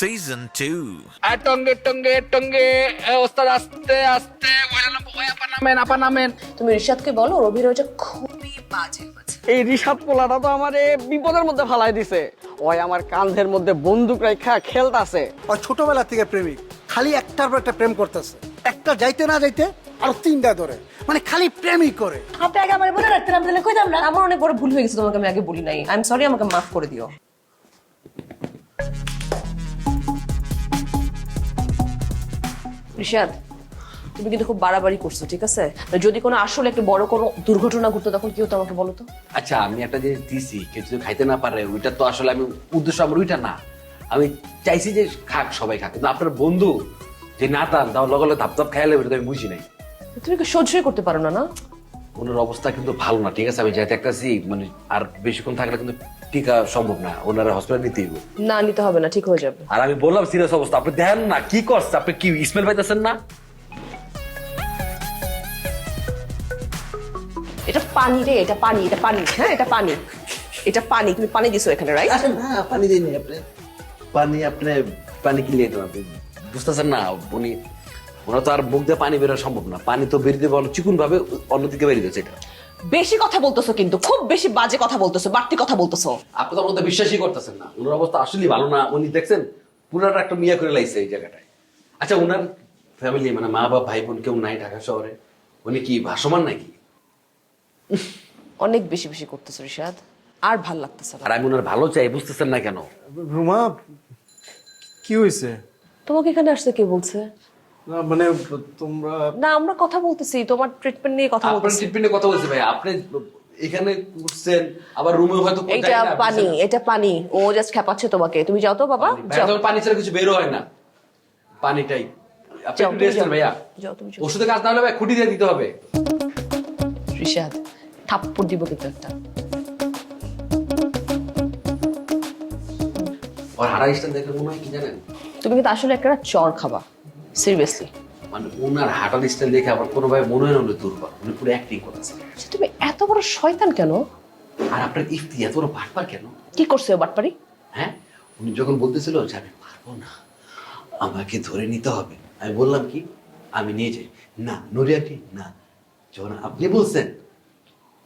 Season 2. আর টঙ্গে টঙ্গে টঙ্গে ওস্তাদ আস্তে আস্তে ওয়া নাম- ওয়া আপা নামেন আপা নামেন। তুমি রিশাদকে বলো ওর অভিনয়টা খুবই বাজে এই রিসাদ পোলাটা তো আমার বিপদের মধ্যে ফালাই দিছে। ওই আমার কাঁধের মধ্যে বন্দুক রাখা খেলতাছে। ওই ছোটবেলা থেকে প্রেমিক খালি একটার পর একটা প্রেম করতেছে। একটা যাইতে না যাইতে আর তিনটা ধরে। মানে খালি প্রেমই করে। আপনি আগে আমার বলে রাখতেন আমি তাহলে কইতাম না আমার অনেক বড় ভুল হয়ে গেছে তোমাকে আমি আগে বলি নাই। আই এম সরি আমাকে মাফ করে দিও। রিশাদ তুমি কিন্তু খুব বাড়াবাড়ি করছ ঠিক আছে? যদি কোনো আসলে একটা বড় কোনো দুর্ঘটনা ঘটতো তখন কি হতো আমাকে বলো তো? আচ্ছা আমি একটা জিনিস দিছি কেউ যদি খাইতে না পারে ওইটা তো আসলে আমি উদ্দেশ্য আমার ওইটা না। আমি চাইছি যে খাক সবাই খাক কিন্তু আপনার বন্ধু যে না তার তাও লগে লগে ধাপ ধাপ খাইলে আমি বুঝি নাই। তুমি কি সহ্যই করতে পারো না না? ওনার অবস্থা কিন্তু ভালো না ঠিক আছে? আমি যাইতে একটাছি মানে আর বেশিক্ষণ থাকলে কিন্তু টিকা সম্ভব না ওনারা হসপিটাল নিতেই হবে। না নিতে হবে না ঠিক হয়ে যাবে। আর আমি বললাম সিরিয়াস অবস্থা আপনি দেখেন না কি করছে আপনি কি স্মেল পাইতেছেন না? এটা পানি রে এটা পানি এটা পানি হ্যাঁ এটা পানি। এটা পানি তুমি পানি দিছো এখানে রাইট না পানি দিইনি আপনি। পানি আপনি পানি কি লিয়ে আপনি বুঝতেছেন না উনি ওনার তো আর মুখ দিয়ে পানি বেরোনো সম্ভব না। পানি তো বেরিয়ে দেবে চিকুন ভাবে অন্যদিকে বেরিয়ে যাচ্ছে এটা। বেশি কথা বলতেছো কিন্তু খুব বেশি বাজে কথা বলতেছো বাড়তি কথা বলতেছো। আপনি তো মধ্যে বিশ্বাসই করতেছেন না। ওনার অবস্থা আসলে ভালো না। উনি দেখছেন পুরাটা একটা মিয়া করে লাইছে এই জায়গাটায়। আচ্ছা ওনার ফ্যামিলি মানে মা বাবা ভাই বোন কেউ নাই ঢাকা শহরে? উনি কি ভাসমান নাকি? অনেক বেশি বেশি করতেছো রিশাদ। আর ভালো লাগতেছে না। আর আমি ওনার ভালো চাই বুঝতেছেন না কেন? রুমা কি হয়েছে তোমাকে এখানে আসতে কে বলছে? না মানে তোমরা না আমরা কথা বলতেছি তোমার ট্রিটমেন্ট নিয়ে কথা আপনার বলতেছি। ট্রিটমেন্টে কথা বলছি ভাই আপনি এখানে করছেন আবার রুমে হয়তো কোথায় এটা পানি এটা পানি ও জাস্ট খেপাচ্ছে তোমাকে। তুমি যাও তো বাবা যাও। পানি ছাড়া কিছু বেরো হয় না। পানিটাই। আপনি একটু তুমি নেন ভাইয়া। যাও, তুমি ওষুধে কাজ না হলে ভাই খুঁটি দিয়ে দিতে হবে। রিশাদ থাপ্পড় দিব কিন্তু একটা। আর হারা স্টান দেখে মনে হয় কি জানেন? তুমি কিন্তু আসলে একটা চর খাবা। সিরিয়াসলি মানে ওনার হাঁটার স্টাইল দেখে আবার কোনো ভাই মনে হয় উনি দুর্বল উনি পুরো অ্যাক্টিং করতেছে তুমি এত বড় শয়তান কেন? আর আপনার ইফতি এত বড় পারবার কেন? কি করছে ও বাটপারি? হ্যাঁ? উনি যখন বলতেছিল যে আমি পারব না আমাকে ধরে নিতে হবে আমি বললাম কি? আমি নিয়ে যাই। না নরিয়াটি না। যখন আপনি বলছেন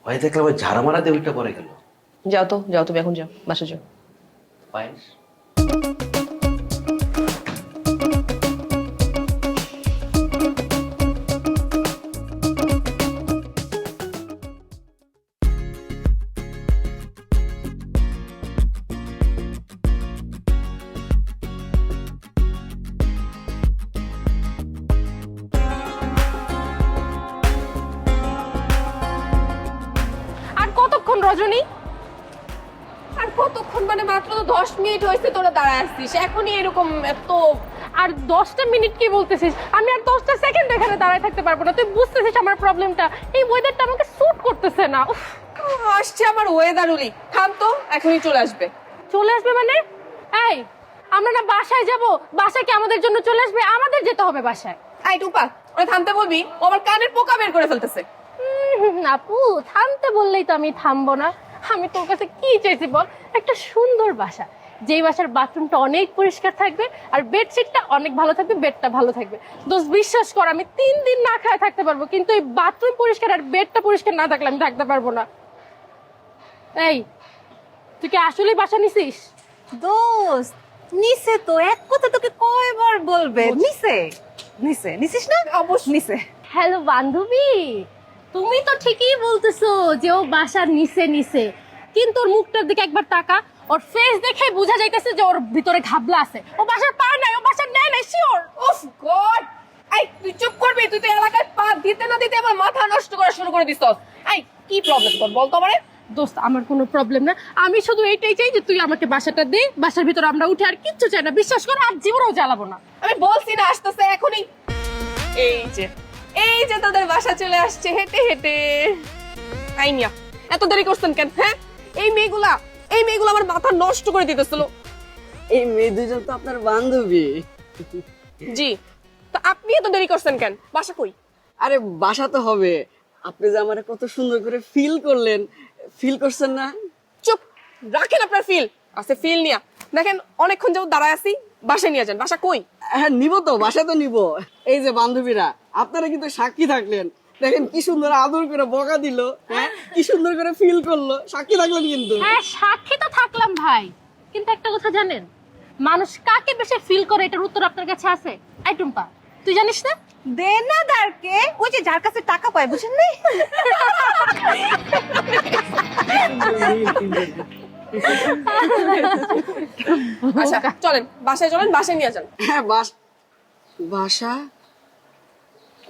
হয় দেখলাম ওই ঝাড়া মারা ওইটা পরে গেল। যাও তো যাও তুমি এখন যাও বাসা যাও। পায়েস? দাঁড়ায় আসছিস এখনই এরকম এত আর দশটা মিনিট কি বলতেছিস? আমি আর দশটা সেকেন্ড এখানে দাঁড়ায় থাকতে পারব না। তুই বুঝতেছিস আমার প্রবলেমটা এই ওয়েদারটা আমাকে স্যুট করতেছে না। আসছে আমার ওয়েদার উলি। থাম তো এখনই চলে আসবে। চলে আসবে মানে? এই আমরা না বাসায় যাব। বাসায় কি আমাদের জন্য চলে আসবে? আমাদের যেতে হবে বাসায়। আই টুপা ওরা থামতে বলবি? ও আমার কানের পোকা বের করে ফেলতেছে। আপু থামতে বললেই তো আমি থামবো না। আমি তোর কাছে কি চাইছি বল? একটা সুন্দর বাসা। যেই বাসার বাথরুমটা অনেক পরিষ্কার থাকবে আর বেডশিটটা অনেক ভালো থাকবে বেডটা ভালো থাকবে। দোষ বিশ্বাস কর আমি তিন দিন না খায় থাকতে পারব কিন্তু এই বাথরুম পরিষ্কার আর বেডটা পরিষ্কার না থাকলে আমি থাকতে পারব না। এই তুই কি আসলেই বাসা নিছিস? দোস্ত নিছে তো এক কথা তোকে কয়বার বলবে? নিছে নিছে নিছিস না? অবশ্য নিছে। হ্যালো বান্ধবী তুমি তো ঠিকই বলতেছো যে ও বাসার নিচে নিচে কিন্তু ওর মুখটার দিকে একবার তাকা। ওর ফেস দেখে বোঝা যাইতেছে যে ওর ভিতরে ঘাবলা আছে। ও বাসার পায় নাই ও বাসার নেয় নাই শিওর উফ গড আই তুই চুপ করবি তুই তো এলাকায় পা দিতে না দিতে আমার মাথা নষ্ট করা শুরু করে দিছস। আই কি প্রবলেম তোর? বল তো আমারে। দোস্ত আমার কোনো প্রবলেম না। আমি শুধু এইটাই চাই যে তুই আমাকে বাসাটা দে বাসার ভিতরে আমরা উঠে আর কিচ্ছু চাই না। বিশ্বাস কর আর জীবনেও জ্বালাবো না। আমি বলছি না আসতেছে এখনই। এই যে এই যে তাদের বাসা চলে আসছে হেঁটে হেঁটে। আই মিয়া এত দেরি করছেন কেন হ্যাঁ? এই মেয়েগুলা এই মেয়েগুলো আমার মাথা নষ্ট করে দিতেছিল। এই মেয়ে দুজন তো আপনার বান্ধবী। জি তো আপনি এত দেরি করছেন কেন? বাসা কই? আরে বাসা তো হবে। আপনি যে আমার কত সুন্দর করে ফিল করলেন। ফিল করছেন না? চুপ রাখেন আপনার ফিল আছে ফিল নিয়া। দেখেন অনেকক্ষণ যাবত দাঁড়ায় আছি বাসায় নিয়ে যান। বাসা কই? হ্যাঁ নিব তো বাসা তো নিব। এই যে বান্ধবীরা আপনারা কিন্তু সাক্ষী থাকলেন। দেখেন কি সুন্দর আদর করে বকা দিল হ্যাঁ? কি সুন্দর করে ফিল করল। সাক্ষী থাকলেন কিন্তু। হ্যাঁ সাক্ষী তো থাকলাম ভাই। কিন্তু একটা কথা জানেন মানুষ কাকে বেশি ফিল করে এটার উত্তর আপনার কাছে আছে? আই টুম্পা তুই জানিস না? দেনাদারকে ওই যে যার কাছে টাকা পায় বুঝেন নাই? আচ্ছা চলেন বাসায় চলেন বাসায় নিয়ে যান। হ্যাঁ বাস বাসা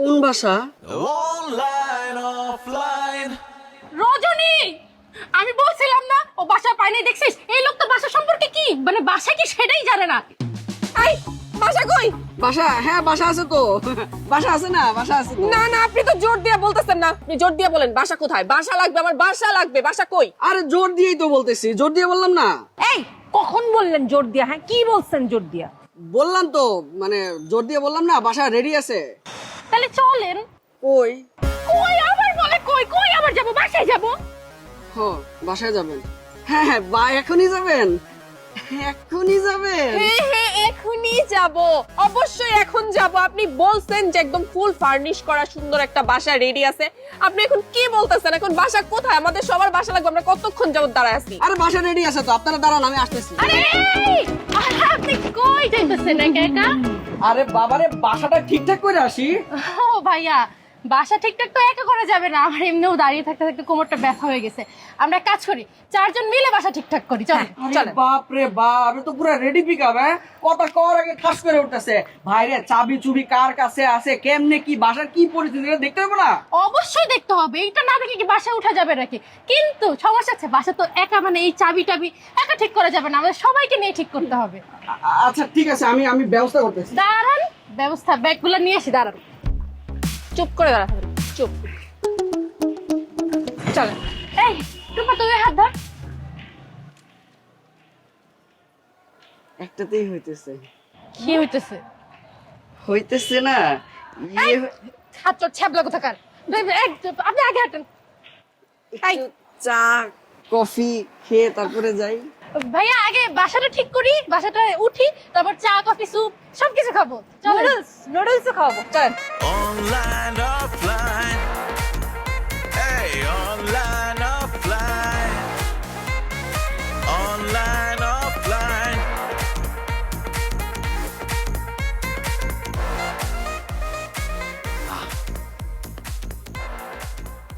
কোন বাসা রজনী! আমি বলছিলাম না ও বাসা পায়নি দেখছিস? এই লোক তো বাসা সম্পর্কে কি? মানে বাসা কি সেটাই জানে না। আই বাসা কই? বাসা হ্যাঁ বাসা আছে তো। বাসা আছে না বাসা আছে তো। না না আপনি তো জোর দিয়ে বলতেছেন না। আপনি জোর দিয়ে বলেন বাসা কোথায়? বাসা লাগবে আমার বাসা লাগবে বাসা কই? আরে জোর দিয়েই তো বলতেছি জোর দিয়ে বললাম না। এই কখন বললেন জোর দিয়া? হ্যাঁ কি বলছেন জোর দিয়া? বললাম তো মানে জোর দিয়ে বললাম না বাসা রেডি আছে। তাহলে চলেন। ওই কই আবার বলে কই? কই আবার যাব? বাসায় যাব? হ বাসায় যাবেন। হ্যাঁ হ্যাঁ বা এখনই যাবেন। এখনই যাবেন? হ্যাঁ হ্যাঁ এখনই যাব। অবশ্যই এখন যাব। আপনি বলছেন যে একদম ফুল ফার্নিশ করা সুন্দর একটা বাসা রেডি আছে। আপনি এখন কি বলতেছেন? এখন বাসা কোথায়? আমাদের সবার বাসা লাগবে। আমরা কতক্ষণ যাবত দাঁড়ায় আছি? আরে বাসা রেডি আছে তো আপনারা দাঁড়ান আমি আসতেছি। আরে আরে আপনি কই যাইতেছেন একা একা? আরে বাবারে বাসাটা ঠিকঠাক করে আসি। ও ভাইয়া বাসা ঠিকঠাক তো একা করা যাবে না আমার এমনিও দাঁড়িয়ে থাকতে থাকতে কোমরটা ব্যথা হয়ে গেছে। আমরা কাজ করি চারজন মিলে বাসা ঠিকঠাক করি চল চলে বাপ রে বাপ আমি তো পুরো রেডি পিক আপ হ্যাঁ? কথা কর আগে ঠাস করে উঠতেছে। ভাইরে চাবি চুবি কার কাছে আছে কেমনে কি বাসার কি পরিস্থিতি দেখতে হবে না? অবশ্যই দেখতে হবে এটা না দেখে কি বাসায় উঠা যাবে নাকি? কিন্তু সমস্যা আছে বাসা তো একা মানে এই চাবি টাবি একা ঠিক করা যাবে না আমাদের সবাইকে নিয়ে ঠিক করতে হবে। আচ্ছা ঠিক আছে আমি আমি ব্যবস্থা করতেছি। দাঁড়ান ব্যবস্থা ব্যাগগুলো নিয়ে আসি দাঁড়ান। চুপ করে দাঁড়া থাকেন, চুপ। এই টুপা তুই হাত ধর। একটাতেই হইতেছে। কি হইতেছে? হইতেছে না। ইয়ে হাত ছ্যাবলা কোথাকার? এই, আপনি আগে হাঁটেন। চা কফি খেয়ে তারপরে যাই। ভাইয়া আগে বাসাটা ঠিক করি বাসাটা উঠি তারপর চা কফি স্যুপ সবকিছু খাব। চলো নুডলস নুডলসও খাওয়াবো চলেন। Online, offline. Hey, online, offline. Online, offline.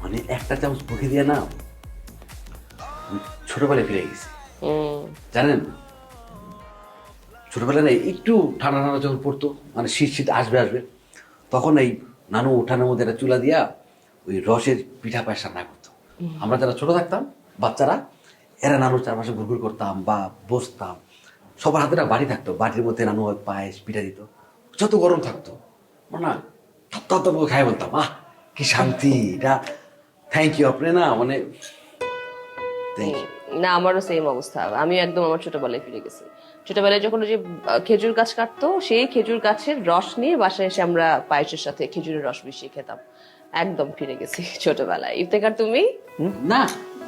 মানে একটা চামচ মুখে দিয়ে না ছোটবেলায় ফিরে গেছি জানেন ছোটবেলায় না একটু ঠান্ডা ঠান্ডা যখন পড়তো মানে শীত শীত আসবে আসবে তখন এই নানু উঠানের মধ্যে একটা চুলা দিয়া ওই রসের পিঠা পায়েস রান্না করতো। আমরা যারা ছোট থাকতাম বাচ্চারা এরা নানুর চারপাশে ঘুরঘুর করতাম বা বসতাম। সবার হাতে না বাড়ি থাকতো বাড়ির মধ্যে নানু পায়েস পিঠা দিত। যত গরম থাকতো না করে খাই বলতাম আহ কি শান্তি এটা থ্যাংক ইউ আপনি না মানে থ্যাংক ইউ না আমারও সেম অবস্থা। আমি একদম আমার ছোটবেলায় ফিরে গেছি। ছোটবেলায় যখন ওই যে খেজুর গাছ কাটতো সেই খেজুর গাছের রস নিয়ে বাসায় এসে আমরা পায়েসের সাথে খেজুরের রস মিশিয়ে খেতাম। একদম ফিরে গেছি ছোটবেলায়। ইফতেকার তুমি? না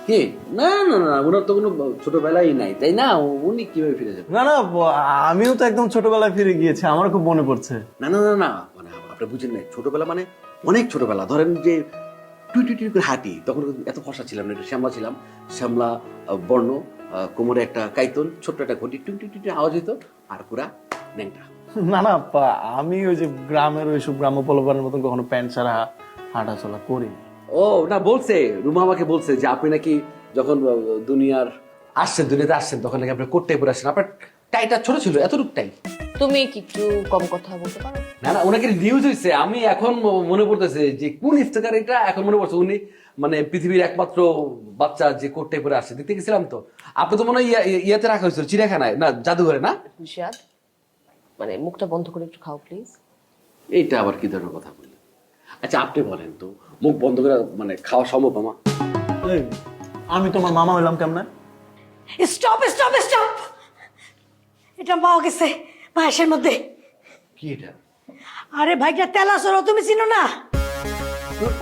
কে? না না না ওনার তো কোনো ছোটবেলাই নাই তাই না? উনি কীভাবে ফিরে যাবেন? না না আমিও তো একদম ছোটবেলায় ফিরে গিয়েছি আমার খুব মনে পড়ছে। না না না না মানে আপনি বুঝেন না ছোটবেলা মানে অনেক ছোটবেলা। ধরেন যে টুই টুই টুই করে হাঁটি তখন এত ফসা ছিলাম না একটু শ্যামলা ছিলাম শ্যামলা বর্ণ কোমরে একটা কাইতন ছোট্ট একটা ঘটি টুই টুই আওয়াজ হইতো আর পুরা ন্যাংটা। না না আমি ওই যে গ্রামের ওইসব গ্রাম পলবানের মতন কখনো প্যান্ট ছাড়া হাঁটা চলা করি ও না বলছে রুমা আমাকে বলছে যে আপনি নাকি যখন দুনিয়ার আসছেন দুনিয়াতে আসছেন তখন নাকি আপনি কোট পরে আসছেন। আপনার টাইটা ছোট ছিল এতটুকু টাই। তুমি কি একটু কম কথা বলতে পারো? না না ওনাকে নিউজ হয়েছে আমি এখন মনে পড়তেছে যে কোন ইফতেকার এটা এখন মনে পড়ছে? উনি মানে পৃথিবীর একমাত্র বাচ্চা যে কোটটাই পরে আসছে দেখতে গেছিলাম তো। আপনি তো মনে হয় ইয়া- ইয়া- ইয়াতে রাখা হয়েছিল চিড়িয়াখানায়। না জাদুঘরে না? নিশাদ মানে মুখটা বন্ধ করে একটু খাও প্লিজ এইটা আবার কি ধরনের কথা বললেন? আচ্ছা আপনি বলেন তো। মুখ বন্ধ করে মানে খাওয়া সম্ভব আমা আমি তোমার মামা হইলাম কেমন? স্টপ স্টপ স্টপ এটা পাওয়া গেছে। পায়েসের মধ্যে। কি এটা? আরে ভাইটা তেলা সরো তুমি চিনো না?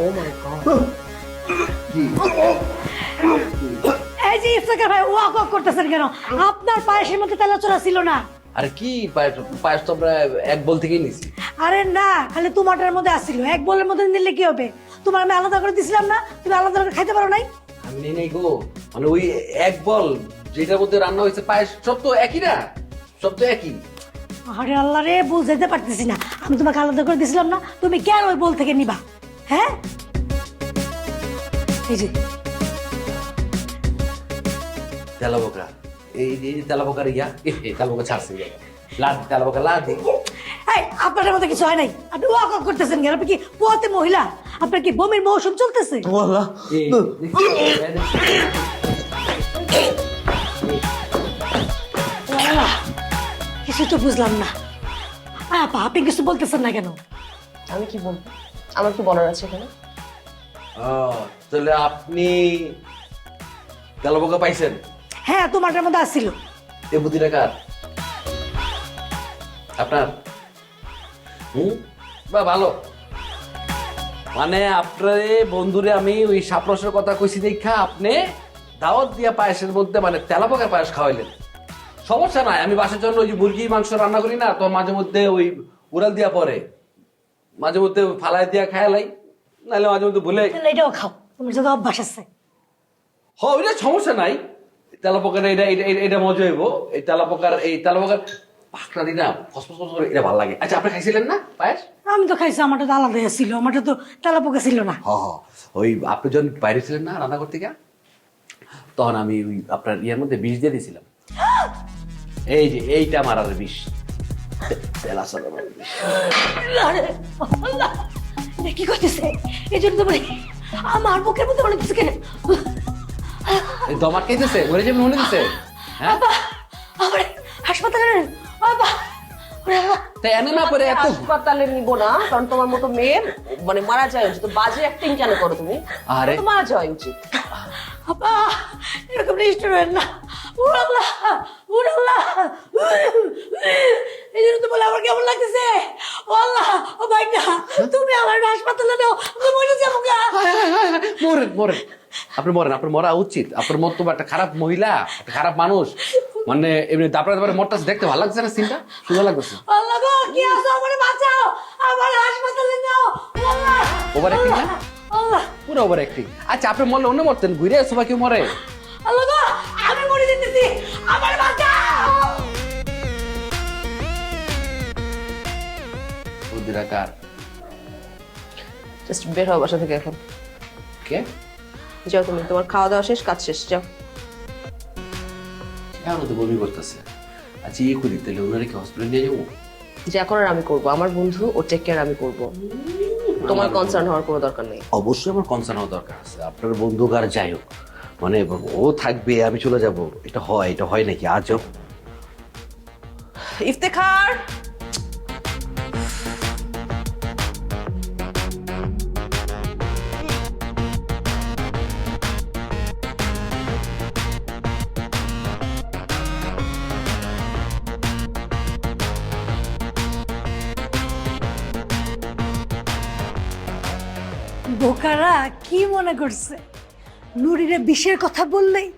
ও মাই গড এই যে ভাই ওয়াক ওয়াক করতেছেন কেন? আপনার পায়েসের মধ্যে তেলাচোরা ছিল না? আরে কি পায়েস? পায়েস তো আমরা এক বল থেকেই নিছি। আরে না খালি তোমাটার মধ্যে আসছিল এক বলের মধ্যে নিলে কি হবে? তোমার আমি আলাদা করে দিছিলাম না? তুমি আলাদা করে খাইতে পারো নাই? আমি নেই নাই গো। মানে ওই এক বল যেটার মধ্যে রান্না হয়েছে পায়েস সব তো একই না? সব তো একই। আরে আল্লাহ রে বুঝাইতে পারতেছি না। আমি তোমাকে আলাদা করে দিছিলাম না তুমি কেন ওই বল থেকে নিবা? হ্যাঁ? এই যে। তেলাবোকা এই যে তেলাবোকার ইয়া এ, এ, তেলাবোকা ছাড়ছে। ইয়া। লাদ তেলাবোকা লাদ। এই আপনার মধ্যে কিছু হয় নাই? আপনি ওয়াক ওয়াক করতেছেন কেন? আপনি কি পোয়াতে মহিলা? আপনার কি বমির মৌসুম চলতেছে? এই, আল্লাহ, কিছু তো বুঝলাম না। আপা আপনি কিছু বলতেছেন না কেন? আমি কি বলব? আমার কি বলার আছে এখানে? ও, তাহলে আপনি তেলাবোকা পাইছেন? হ্যাঁ তোমারটার মধ্যে আসছিল। এ বুদ্ধিটা কার? আপনার? হুম? বা ভালো। মানে আপনার বন্ধুরে আমি ওই সাপ্রসের কথা কইছি দেখা আপনি দাওয়াত দিয়া পায়েসের মধ্যে মানে তেলাপোকার পায়েস খাওয়াইলেন। সমস্যা নাই আমি বাসার জন্য ওই যে মুরগি মাংস রান্না করি না তো মাঝে মধ্যে ওই উড়াল দিয়া পরে। মাঝে মধ্যে ফালাই দিয়া খায় লাই নাহলে মাঝে মধ্যে ভুলে তাহলে এটাও খাও তোমার যদি অভ্যাস আছে। হ ওইটা সমস্যা নাই। তেলাপোকার এটা এটা এটা- এটা মজা হইব। এই তেলা তেলাপোকার এই তেলাপোকার পাকড়া দি না ফসফস ফসফস করে এটা ভালো লাগে। আচ্ছা আপনি খাইছিলেন না পায়েস? আমি তো খাইছি আমারটা তো আলাদা ছিল আমারটা তো তেলা পোকা ছিল না। হ হ। ওই আপনি যখন বাইরে ছিলেন না রান্না করতে গিয়া তখন আমি ওই আপনার ইয়ের মধ্যে বীজ দিয়ে দিয়েছিলাম। এই যে এইটা মারার বিষ। তেলা মারার বিষ। কি করতেছে? এই জন্য তো বলি আমার বুকের মধ্যে মনে হচ্ছে কেন। এই দমাট খাইতেছে মরে যাবে মনে দিছে। হ্যাঁ? হাসপাতালে বাবা ওরে নিব না কারণ তোমার মতো মেয়ের মানে মারা যায় উচিত। বাজে অ্যাক্টিং কেন করো তুমি? মারা যাওয়া উচিত। বাবা এরকম নিষ্ঠুর হবেন না। উড়াল্লাহ উড়াল্লাহ এই জন্য তো বলে আমার কেমন লাগতেছে? ও আল্লাহ ও ভাই না তুমি আমার হাসপাতালে দাও আমি মরে যাব গা। মরেন মরেন। আপনি মরেন আপনার মরা উচিত। আপনার মত একটা খারাপ মহিলা একটা খারাপ মানুষ। মানে এমনি তারপরে তারপরে মরটা দেখতে ভালো লাগছে না সিনটা? সুন্দর লাগছে আল্লাহ গো কি আছো? আমার বাঁচাও আমার হাসপাতালে আল্লাহ acting না? পুরো ওভার অ্যাক্টিং আচ্ছা আপনি মরলে অন্য মরতেন ঘুরে সবাই কেউ মরে? আল্লাহ গো আমি মরে যেতেছি। আমার বাঁচাও বুদ্ধিরা কার? জাস্ট বের হও বাসা থেকে এখন। কে? যাও তুমি তোমার খাওয়া দাওয়া শেষ কাজ শেষ যাও। এখন তো বমি করতেছে। আচ্ছা ইয়ে করি তাহলে ওনারা কি হসপিটাল নিয়ে যাব? যা করার আমি করব আমার বন্ধু ও টেক কেয়ার আমি করব। তোমার কনসার্ন হওয়ার কোনো দরকার নেই। অবশ্যই আমার কনসার্ন হওয়ার দরকার আছে। আপনার বন্ধু কার যাই হোক মানে ও থাকবে আমি চলে যাব। এটা হয় এটা হয় নাকি? আজব ইফতেখার! বোকারা কি মনে করছে? নুরিরে বিষের কথা বললেই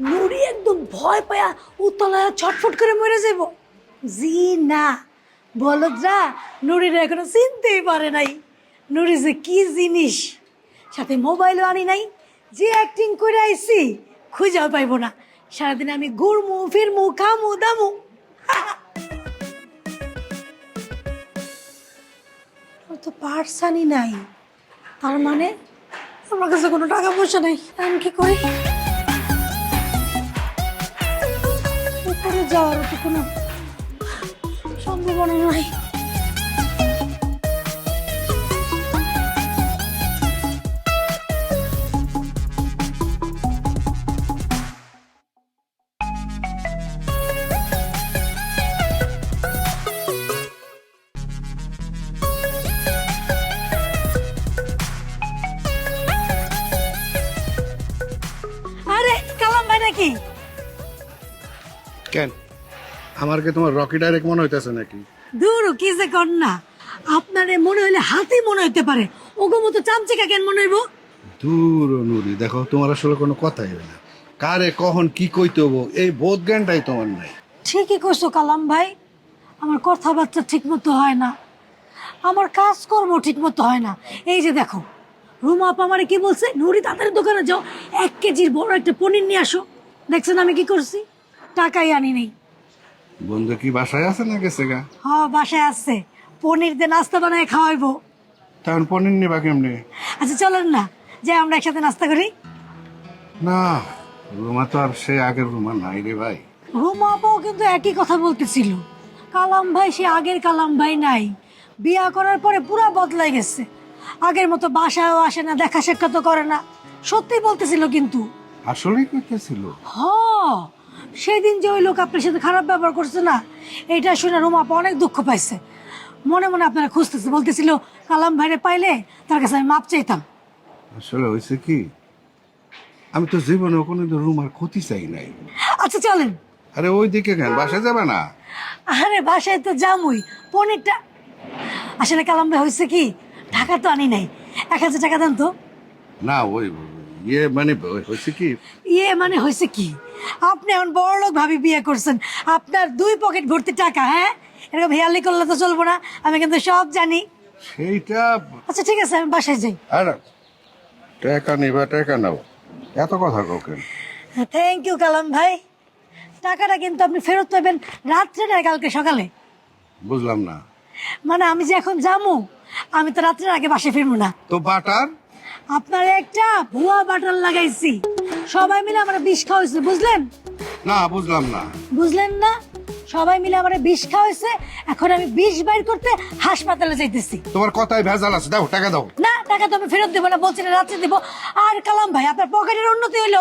নুরি একদম ভয় পায়া উতলায় ছটফট করে মরে যাব। জি না। বলদরা নুরিরে এখনও চিনতেই পারে নাই। নুরি যে কি জিনিস? সাথে মোবাইলও আনি নাই। যে অ্যাক্টিং করে আইছি, খুঁজাও পাইবো না। সারাদিন আমি ঘুরমু, ফিরমু, খামু, দামু। তো পার্সানই নাই। তার মানে আমার কাছে কোনো টাকা পয়সা নেই। আমি কি করি? যাওয়ার তো কোনো সম্ভাবনা নাই। আমার কি তোমার রকি ডাইরেক্ট মনে হইতেছে নাকি? দূর কি যে কর না। আপনার মনে হইলে হাতি মনে হইতে পারে। ওগো মতো চামচিকা কেন মনে হইব? দূর নুরি দেখো তোমার আসলে কোনো কথাই হয় না। কারে কখন কি কইতে হব এই বোধ জ্ঞানটাই তোমার নাই। ঠিকই কইছো কালাম ভাই। আমার কথাবার্তা ঠিক মতো হয় না। আমার কাজকর্ম ঠিক মতো হয় না। এই যে দেখো রুমা আপা আমারে কি বলছে? নুরি তাদের দোকানে যাও। এক কেজির বড় একটা পনির নিয়ে আসো। দেখছেন আমি কি করছি? টাকাই আনি নেই। বন্ধু কি বাসায় আছে না গেছে গা? হ বাসায় আছে। পনির দিয়ে নাস্তা বানায় খাওয়াইবো। তখন পনির নিবা কেমনি? আচ্ছা চলেন না। যে আমরা একসাথে নাস্তা করি। না রুমা তো আর সে আগের রুমা নাই রে ভাই। রুমা আপাও কিন্তু একই কথা বলতেছিল। কালাম ভাই সে আগের কালাম ভাই নাই। বিয়া করার পরে পুরা বদলাই গেছে। আগের মতো বাসায়ও আসে না দেখা সাক্ষাৎ করে না। সত্যি বলতেছিল কিন্তু। আসলেই কইতেছিল হ সেদিন যে ওই লোক আপনার সাথে খারাপ ব্যবহার করছে না এটা শুনে রুমা আপা অনেক দুঃখ পাইছে। মনে মনে আপনারা খুঁজতেছে বলতেছিল কালাম ভাইরে পাইলে তার কাছে আমি মাপ চাইতাম। আসলে হয়েছে কি আমি তো জীবনে কোনোদিন রুমার ক্ষতি চাই নাই। আচ্ছা চলেন। আরে ওই দিকে কেন বাসায় যাবে না? আরে বাসায় তো জামুই পনিরটা আসলে কালাম ভাই হয়েছে কি টাকা তো আনি নাই এক হাজার টাকা দেন তো। না ওই ইয়ে মানে হয়েছে কি? ইয়ে মানে হয়েছে কি? আপনি এখন বড় লোক ভাবি বিয়ে করছেন। আপনার দুই পকেট ভর্তি টাকা হ্যাঁ? এরকম হেয়ালি করলে তো চলবো না। আমি কিন্তু সব জানি। সেইটা আচ্ছা ঠিক আছে আমি বাসায় যাই। আর টাকা নিবা টাকা নাও। এত কথা কাউকে থ্যাংক ইউ কালাম ভাই। টাকাটা কিন্তু আপনি ফেরত পাবেন রাত্রে না কালকে সকালে। বুঝলাম না। মানে আমি যে এখন যামু আমি তো রাত্রের আগে বাসে ফিরবো না। তো বাটার? আপনার একটা ভুয়া বাটার লাগাইছি। সবাই মিলে আমার বিষ খাওয়াইছে বুঝলেন? না বুঝলাম না। বুঝলেন না? সবাই মিলে আমার বিষ খাওয়াইছে এখন আমি বিষ বাইর করতে হাসপাতালে যাইতেছি। তোমার কথায় ভেজাল আছে দাও টাকা দাও। না টাকা তো আমি ফেরত দেবো না বলছি না রাত্রে দেবো। আর কালাম ভাই আপনার পকেটের উন্নতি হইল?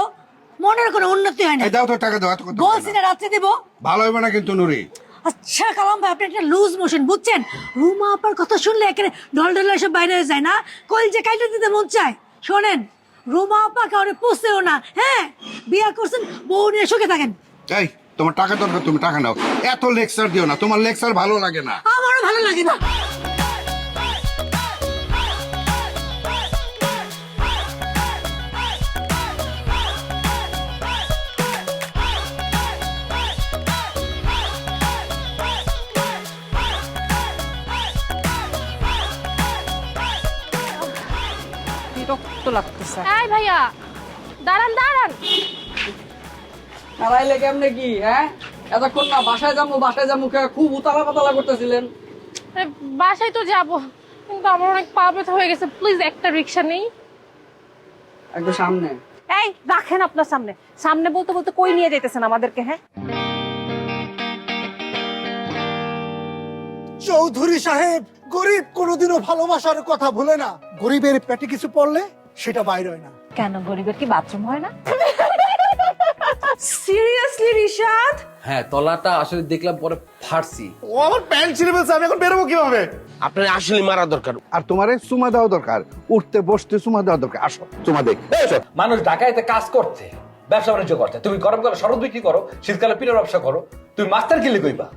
মনের কোনো উন্নতি হয় না। দাও তো টাকা দাও বলছি। না। রাত্রে দেবো। ভালো হবে না কিন্তু নুরি। আচ্ছা কালাম ভাই আপনি একটা লুজ মোশন বুঝছেন? রুমা আপার কথা শুনলে এখানে ঢল ঢল সব বাইরে হয়ে যায় না? কইল যে কাইটে দিতে মন চায়? শোনেন রুমা আপা কাউরে পুষতেও না হ্যাঁ? বিয়া করছেন বউ নিয়ে সুখে থাকেন। এই তোমার টাকা দরকার তুমি টাকা নাও। এত লেকচার দিও না তোমার লেকচার ভালো লাগে না। আমারও ভালো লাগে না। লাগতেছে। এই ভাইয়া দাঁড়ান দাঁড়ান। কেমনে কি হ্যাঁ? এতক্ষণ না বাসায় যাব বাসায় যাব খুব উতালা পাতালা করতেছিলেন। বাসায় তো যাব কিন্তু আমার অনেক পা ব্যথা হয়ে গেছে। প্লিজ একটা রিক্সা নেই। একটু সামনে। এই রাখেন আপনার সামনে। সামনে বলতে বলতে কই নিয়ে যেতেছেন আমাদেরকে হ্যাঁ? চৌধুরী সাহেব গরিব কোনোদিনও ভালোবাসার কথা ভুলে না। গরিবের পেটে কিছু পড়লে সেটা বাইর হয় না। কেন গরিবের কি বাথরুম হয় না? সিরিয়াসলি রিশাদ? হ্যাঁ তলাটা আসলে দেখলাম পরে ফাটছি ও আমার প্যান্ট ছিঁড়ে ফেলছে আমি এখন বেরোবো কীভাবে? আপনার আসলে মারা দরকার। আর তোমার চুমা দেওয়া দরকার উঠতে বসতে চুমা দেওয়া দরকার। আসো চুমা দে। মানুষ ঢাকাইতে কাজ করতে ব্যবসা বাণিজ্য করতে তুমি গরম গরমকালে শরৎ বিক্রি করো শীতকালে পিঠের ব্যবসা করো তুমি মাস্টার কিনলে কইবা?